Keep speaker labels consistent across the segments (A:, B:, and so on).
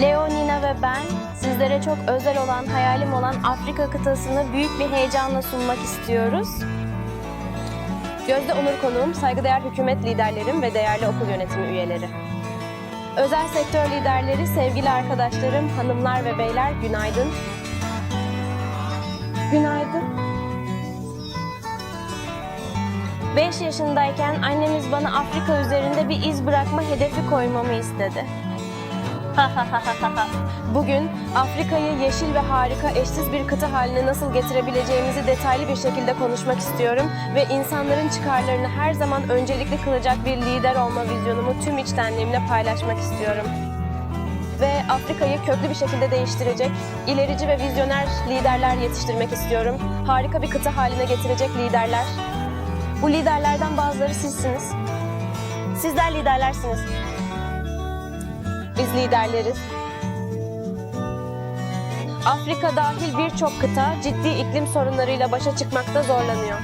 A: Leonina ve ben sizlere çok özel olan hayalim olan Afrika kıtasını büyük bir heyecanla sunmak istiyoruz. Gözde onur konuğum, saygıdeğer hükümet liderlerim ve değerli okul yönetimi üyeleri. Özel sektör liderleri, sevgili arkadaşlarım, hanımlar ve beyler günaydın. Günaydın. 5 yaşındayken annemiz bana Afrika üzerinde bir iz bırakma hedefi koymamı istedi. Bugün Afrika'yı yeşil ve harika eşsiz bir kıta haline nasıl getirebileceğimizi detaylı bir şekilde konuşmak istiyorum ve insanların çıkarlarını her zaman öncelikli kılacak bir lider olma vizyonumu tüm içtenliğimle paylaşmak istiyorum. Ve Afrika'yı köklü bir şekilde değiştirecek, ilerici ve vizyoner liderler yetiştirmek istiyorum. Harika bir kıta haline getirecek liderler. Bu liderlerden bazıları sizsiniz. Sizler liderlersiniz. Biz liderleriz. Afrika dahil birçok kıta ciddi iklim sorunlarıyla başa çıkmakta zorlanıyor.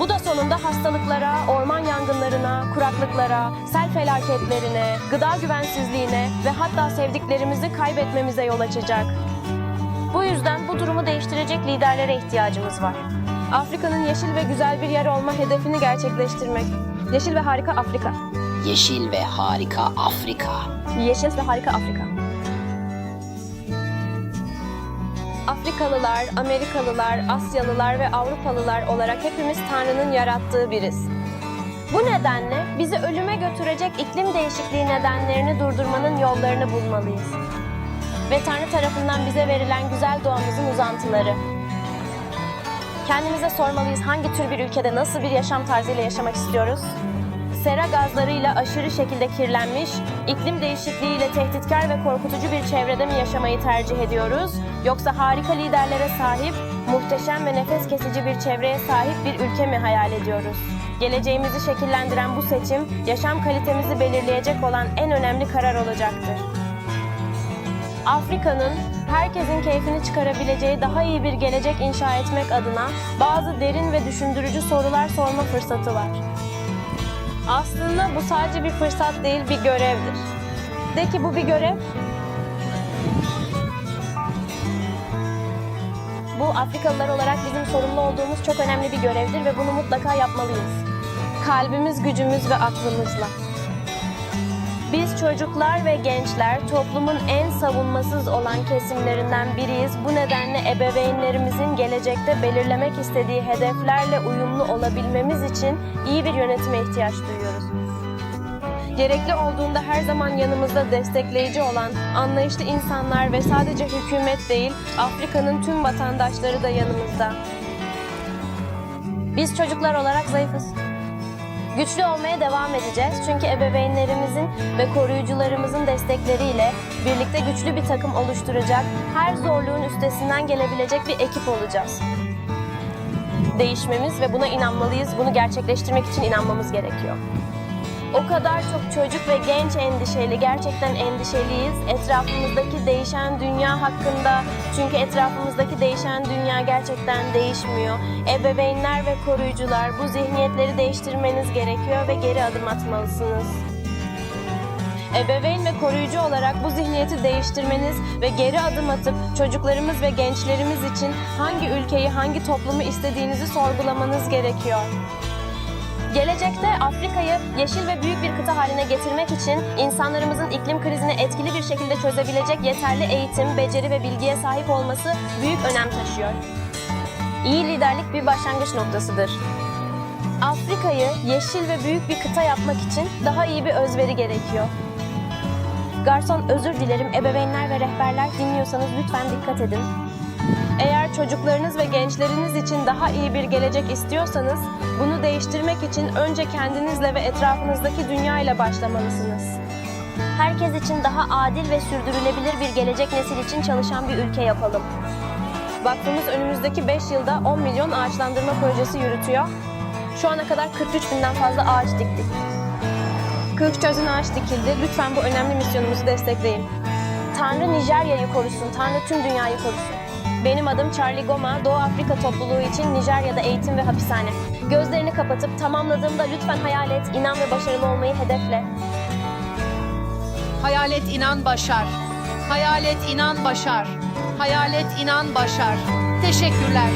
A: Bu da sonunda hastalıklara, orman yangınlarına, kuraklıklara, sel felaketlerine, gıda güvensizliğine ve hatta sevdiklerimizi kaybetmemize yol açacak. Bu yüzden bu durumu değiştirecek liderlere ihtiyacımız var. Afrika'nın yeşil ve güzel bir yer olma hedefini gerçekleştirmek. Yeşil ve harika Afrika.
B: Yeşil ve harika Afrika.
A: Yeşil ve harika Afrika. Afrikalılar, Amerikalılar, Asyalılar ve Avrupalılar olarak hepimiz Tanrı'nın yarattığı biriz. Bu nedenle bizi ölüme götürecek iklim değişikliği nedenlerini durdurmanın yollarını bulmalıyız. Ve Tanrı tarafından bize verilen güzel doğamızın uzantıları. Kendimize sormalıyız hangi tür bir ülkede nasıl bir yaşam tarzıyla yaşamak istiyoruz? Sera gazlarıyla aşırı şekilde kirlenmiş, iklim değişikliğiyle tehditkar ve korkutucu bir çevrede mi yaşamayı tercih ediyoruz? Yoksa harika liderlere sahip, muhteşem ve nefes kesici bir çevreye sahip bir ülke mi hayal ediyoruz? Geleceğimizi şekillendiren bu seçim, yaşam kalitemizi belirleyecek olan en önemli karar olacaktır. Afrika'nın herkesin keyfini çıkarabileceği daha iyi bir gelecek inşa etmek adına bazı derin ve düşündürücü sorular sorma fırsatı var. Aslında bu sadece bir fırsat değil, bir görevdir. De ki bu bir görev. Bu Afrikalılar olarak bizim sorumlu olduğumuz çok önemli bir görevdir ve bunu mutlaka yapmalıyız. Kalbimiz, gücümüz ve aklımızla. Biz çocuklar ve gençler toplumun en savunmasız olan kesimlerinden biriyiz. Bu nedenle ebeveynlerimizin gelecekte belirlemek istediği hedeflerle uyumlu olabilmemiz için iyi bir yönetime ihtiyaç duyuyoruz. Gerekli olduğunda her zaman yanımızda destekleyici olan anlayışlı insanlar ve sadece hükümet değil, Afrika'nın tüm vatandaşları da yanımızda. Biz çocuklar olarak zayıfız. Güçlü olmaya devam edeceğiz çünkü ebeveynlerimizin ve koruyucularımızın destekleriyle birlikte güçlü bir takım oluşturacak, her zorluğun üstesinden gelebilecek bir ekip olacağız. Değişmemiz ve buna inanmalıyız, bunu gerçekleştirmek için inanmamız gerekiyor. O kadar çok çocuk ve genç endişeli, gerçekten endişeliyiz. Etrafımızdaki değişen dünya hakkında. Çünkü etrafımızdaki değişen dünya gerçekten değişmiyor. Ebeveynler ve koruyucular bu zihniyetleri değiştirmeniz gerekiyor ve geri adım atmalısınız. Ebeveyn ve koruyucu olarak bu zihniyeti değiştirmeniz ve geri adım atıp çocuklarımız ve gençlerimiz için hangi ülkeyi, hangi toplumu istediğinizi sorgulamanız gerekiyor. Gelecekte Afrika'yı yeşil ve büyük bir kıta haline getirmek için insanlarımızın iklim krizini etkili bir şekilde çözebilecek yeterli eğitim, beceri ve bilgiye sahip olması büyük önem taşıyor. İyi liderlik bir başlangıç noktasıdır. Afrika'yı yeşil ve büyük bir kıta yapmak için daha iyi bir özveri gerekiyor. Garson özür dilerim ebeveynler ve rehberler dinliyorsanız lütfen dikkat edin. Eğer çocuklarınız ve gençleriniz için daha iyi bir gelecek istiyorsanız, bunu değiştirmek için önce kendinizle ve etrafınızdaki dünya ile başlamalısınız. Herkes için daha adil ve sürdürülebilir bir gelecek nesil için çalışan bir ülke yapalım. Vakfımız önümüzdeki 5 yılda 10 milyon ağaçlandırma projesi yürütüyor. Şu ana kadar 43 binden fazla ağaç diktik. 43 çözün ağaç dikildi. Lütfen bu önemli misyonumuzu destekleyin. Tanrı Nijerya'yı korusun, Tanrı tüm dünyayı korusun. Benim adım Charlie Goma, Doğu Afrika topluluğu için Nijerya'da eğitim ve hapishane. Gözlerini kapatıp tamamladığımda lütfen hayal et, inan ve başarılı olmayı hedefle.
C: Hayal et, inan, başar. Hayalet inan başar. Hayalet inan başar. Teşekkürler.